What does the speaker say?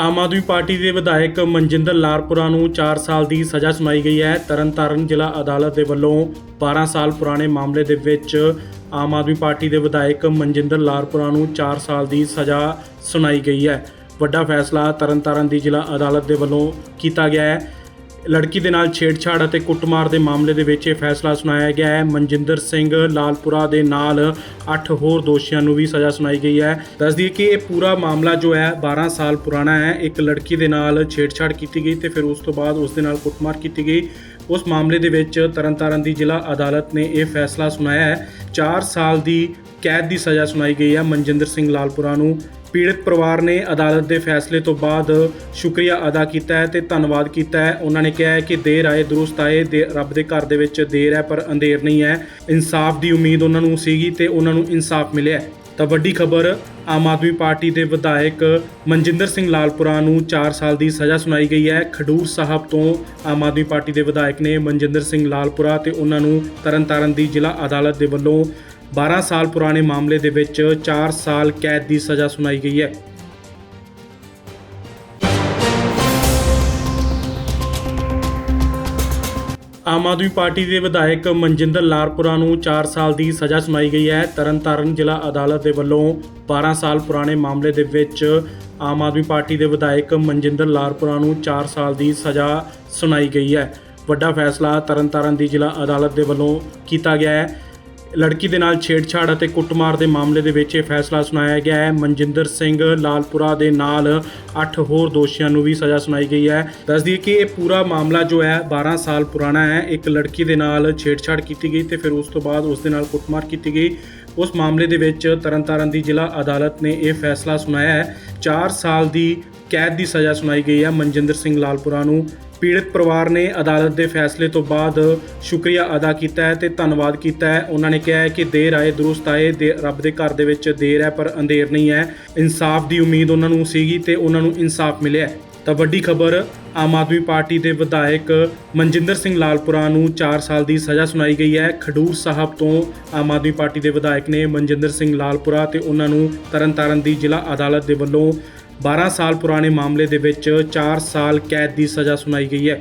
Aam Aadmi party ਦੇ ਵਿਧਾਇਕ ਮਨਜਿੰਦਰ ਲਾਲਪੁਰਾ ਨੂੰ 4 ਸਾਲ ਦੀ ਸਜ਼ਾ ਸੁਣਾਈ ਗਈ ਹੈ। ਤਰਨਤਾਰਨ ਜ਼ਿਲ੍ਹਾ ਅਦਾਲਤ ਦੇ ਵੱਲੋਂ 12 ਸਾਲ ਪੁਰਾਣੇ ਮਾਮਲੇ ਦੇ ਵਿੱਚ ਆਮ ਆਦਮੀ ਪਾਰਟੀ ਦੇ ਵਿਧਾਇਕ ਮਨਜਿੰਦਰ ਲਾਲਪੁਰਾ ਨੂੰ 4 ਸਾਲ ਦੀ ਸਜ਼ਾ ਸੁਣਾਈ ਗਈ ਹੈ। ਵੱਡਾ ਫੈਸਲਾ ਤਰਨਤਾਰਨ ਦੀ ਜ਼ਿਲ੍ਹਾ ਅਦਾਲਤ ਦੇ ਵੱਲੋਂ ਕੀਤਾ ਗਿਆ ਹੈ। ਲੜਕੀ ਦੇ ਨਾਲ ਛੇੜਛਾੜ ਅਤੇ ਕੁੱਟਮਾਰ ਦੇ ਮਾਮਲੇ ਦੇ ਵਿੱਚ ਇਹ ਫੈਸਲਾ ਸੁਣਾਇਆ ਗਿਆ ਹੈ। ਮਨਜਿੰਦਰ ਸਿੰਘ ਲਾਲਪੁਰਾ ਦੇ ਨਾਲ 8 ਹੋਰ ਦੋਸ਼ੀਆਂ ਨੂੰ ਵੀ ਸਜ਼ਾ ਸੁਣਾਈ ਗਈ ਹੈ। ਦੱਸ ਦਈਏ ਕਿ ਇਹ ਪੂਰਾ ਮਾਮਲਾ ਜੋ ਹੈ 12 ਸਾਲ ਪੁਰਾਣਾ ਹੈ। ਇੱਕ ਲੜਕੀ ਦੇ ਨਾਲ ਛੇੜਛਾੜ ਕੀਤੀ ਗਈ ਤੇ ਫਿਰ ਉਸ ਤੋਂ ਬਾਅਦ ਉਸ ਦੇ ਨਾਲ ਕੁੱਟਮਾਰ ਕੀਤੀ ਗਈ। ਉਸ ਮਾਮਲੇ ਦੇ ਵਿੱਚ ਤਰਨਤਾਰਨ ਦੀ ਜ਼ਿਲ੍ਹਾ ਅਦਾਲਤ ਨੇ ਇਹ ਫੈਸਲਾ ਸੁਣਾਇਆ ਹੈ। 4 ਸਾਲ ਦੀ ਕੈਦ ਦੀ ਸਜ਼ਾ ਸੁਣਾਈ ਗਈ ਹੈ। ਮਨਜਿੰਦਰ ਸਿੰਘ ਲਾਲਪੁਰਾ ਨੂੰ ਪੀੜਤ ਪਰਿਵਾਰ ਨੇ ਅਦਾਲਤ ਦੇ ਫੈਸਲੇ ਤੋਂ ਬਾਅਦ ਸ਼ੁਕਰੀਆ ਅਦਾ ਕੀਤਾ ਹੈ ਤੇ ਧੰਨਵਾਦ ਕੀਤਾ ਹੈ। ਉਹਨਾਂ ਨੇ ਕਿਹਾ ਹੈ ਕਿ ਦੇਰ ਆਏ, ਦਰੁਸਤ ਆਏ, ਦੇ ਰੱਬ ਦੇ ਘਰ ਦੇ ਵਿੱਚ ਦੇਰ ਹੈ, ਪਰ ਅੰਧੇਰ ਨਹੀਂ ਹੈ। ਇਨਸਾਫ ਦੀ ਉਮੀਦ ਉਹਨਾਂ ਨੂੰ ਸੀਗੀ ਤੇ ਉਹਨਾਂ ਨੂੰ ਇਨਸਾਫ ਮਿਲਿਆ ਤਾਂ ਵੱਡੀ ਖਬਰ, ਆਮ ਆਦਮੀ ਪਾਰਟੀ ਦੇ ਵਿਧਾਇਕ ਮਨਜਿੰਦਰ ਸਿੰਘ ਲਾਲਪੁਰਾ ਨੂੰ 4 ਸਾਲ ਦੀ ਸਜ਼ਾ ਸੁਣਾਈ ਗਈ ਹੈ। ਖਡੂਰ ਸਾਹਿਬ ਤੋਂ ਆਮ ਆਦਮੀ ਪਾਰਟੀ ਦੇ ਵਿਧਾਇਕ ਨੇ ਮਨਜਿੰਦਰ ਸਿੰਘ ਲਾਲਪੁਰਾ ਤੇ ਉਹਨਾਂ ਨੂੰ ਤਰਨਤਾਰਨ ਦੀ ਜ਼ਿਲ੍ਹਾ ਅਦਾਲਤ ਦੇ ਵੱਲੋਂ 12 ਸਾਲ ਪੁਰਾਣੇ ਮਾਮਲੇ ਦੇ ਵਿੱਚ 4 ਸਾਲ ਕੈਦ ਦੀ ਸਜ਼ਾ ਸੁਣਾਈ ਗਈ ਹੈ। ਆਮ ਆਦਮੀ ਪਾਰਟੀ ਦੇ ਵਿਧਾਇਕ ਮਨਜਿੰਦਰ ਲਾਲਪੁਰਾ ਨੂੰ 4 ਸਾਲ ਦੀ ਸਜ਼ਾ ਸੁਣਾਈ ਗਈ ਹੈ। ਤਰਨਤਾਰਨ ਜ਼ਿਲ੍ਹਾ ਅਦਾਲਤ ਦੇ ਵੱਲੋਂ 12 ਸਾਲ ਪੁਰਾਣੇ ਮਾਮਲੇ ਦੇ ਵਿੱਚ ਆਮ ਆਦਮੀ ਪਾਰਟੀ ਦੇ ਵਿਧਾਇਕ ਮਨਜਿੰਦਰ ਲਾਲਪੁਰਾ ਨੂੰ 4 ਸਾਲ ਦੀ ਸਜ਼ਾ ਸੁਣਾਈ ਗਈ ਹੈ। ਵੱਡਾ ਫੈਸਲਾ ਤਰਨਤਾਰਨ ਦੀ ਜ਼ਿਲ੍ਹਾ ਅਦਾਲਤ ਦੇ ਵੱਲੋਂ ਕੀਤਾ ਗਿਆ ਹੈ। ਲੜਕੀ ਦੇ ਨਾਲ ਛੇੜਛਾੜ ਅਤੇ ਕੁੱਟਮਾਰ ਦੇ ਮਾਮਲੇ ਦੇ ਵਿੱਚ ਇਹ ਫੈਸਲਾ ਸੁਣਾਇਆ ਗਿਆ ਹੈ। ਮਨਜਿੰਦਰ ਸਿੰਘ ਲਾਲਪੁਰਾ ਦੇ ਨਾਲ 8 ਹੋਰ ਦੋਸ਼ੀਆਂ ਨੂੰ ਵੀ ਸਜ਼ਾ ਸੁਣਾਈ ਗਈ ਹੈ। ਦੱਸ ਦਈਏ ਕਿ ਇਹ ਪੂਰਾ ਮਾਮਲਾ ਜੋ ਹੈ 12 ਸਾਲ ਪੁਰਾਣਾ ਹੈ। ਇੱਕ ਲੜਕੀ ਦੇ ਨਾਲ ਛੇੜਛਾੜ ਕੀਤੀ ਗਈ ਤੇ ਫਿਰ ਉਸ ਤੋਂ ਬਾਅਦ ਉਸ ਦੇ ਨਾਲ ਕੁੱਟਮਾਰ ਕੀਤੀ ਗਈ। ਉਸ ਮਾਮਲੇ ਦੇ ਵਿੱਚ ਤਰਨਤਾਰਨ ਦੀ ਜ਼ਿਲ੍ਹਾ ਅਦਾਲਤ ਨੇ ਇਹ ਫੈਸਲਾ ਸੁਣਾਇਆ ਹੈ। 4 ਸਾਲ ਦੀ ਕੈਦ ਦੀ ਸਜ਼ਾ ਸੁਣਾਈ ਗਈ ਹੈ ਮਨਜਿੰਦਰ ਸਿੰਘ ਲਾਲਪੁਰਾ ਨੂੰ। ਪੀੜਤ ਪਰਿਵਾਰ ਨੇ ਅਦਾਲਤ ਦੇ ਫੈਸਲੇ ਤੋਂ ਬਾਅਦ ਸ਼ੁਕਰੀਆ ਅਦਾ ਕੀਤਾ ਹੈ ਤੇ ਧੰਨਵਾਦ ਕੀਤਾ ਹੈ। ਉਹਨਾਂ ਨੇ ਕਿਹਾ ਹੈ ਕਿ ਦੇਰ ਆਏ, ਦਰੁਸਤ ਆਏ, ਦੇ ਰੱਬ ਦੇ ਘਰ ਦੇ ਵਿੱਚ ਦੇਰ ਹੈ, ਪਰ ਅੰਧੇਰ ਨਹੀਂ ਹੈ। ਇਨਸਾਫ ਦੀ ਉਮੀਦ ਉਹਨਾਂ ਨੂੰ ਸੀਗੀ ਤੇ ਉਹਨਾਂ ਨੂੰ ਇਨਸਾਫ ਮਿਲਿਆ ਹੈ। ਤਾਂ ਵੱਡੀ ਖਬਰ, ਆਮ ਆਦਮੀ ਪਾਰਟੀ ਦੇ ਵਿਧਾਇਕ ਮਨਜਿੰਦਰ ਸਿੰਘ ਲਾਲਪੁਰਾ ਨੂੰ 4 ਸਾਲ ਦੀ ਸਜ਼ਾ ਸੁਣਾਈ ਗਈ ਹੈ। ਖਡੂਰ ਸਾਹਿਬ ਤੋਂ ਆਮ ਆਦਮੀ ਪਾਰਟੀ ਦੇ ਵਿਧਾਇਕ ਨੇ ਮਨਜਿੰਦਰ ਸਿੰਘ ਲਾਲਪੁਰਾ ਤੇ ਉਹਨਾਂ ਨੂੰ ਤਰਨਤਾਰਨ ਦੀ ਜ਼ਿਲ੍ਹਾ ਅਦਾਲਤ ਦੇ ਵੱਲੋਂ 12 ਸਾਲ ਪੁਰਾਣੇ ਮਾਮਲੇ ਦੇ ਵਿੱਚ 4 ਸਾਲ ਕੈਦ ਦੀ ਸਜ਼ਾ ਸੁਣਾਈ ਗਈ ਹੈ।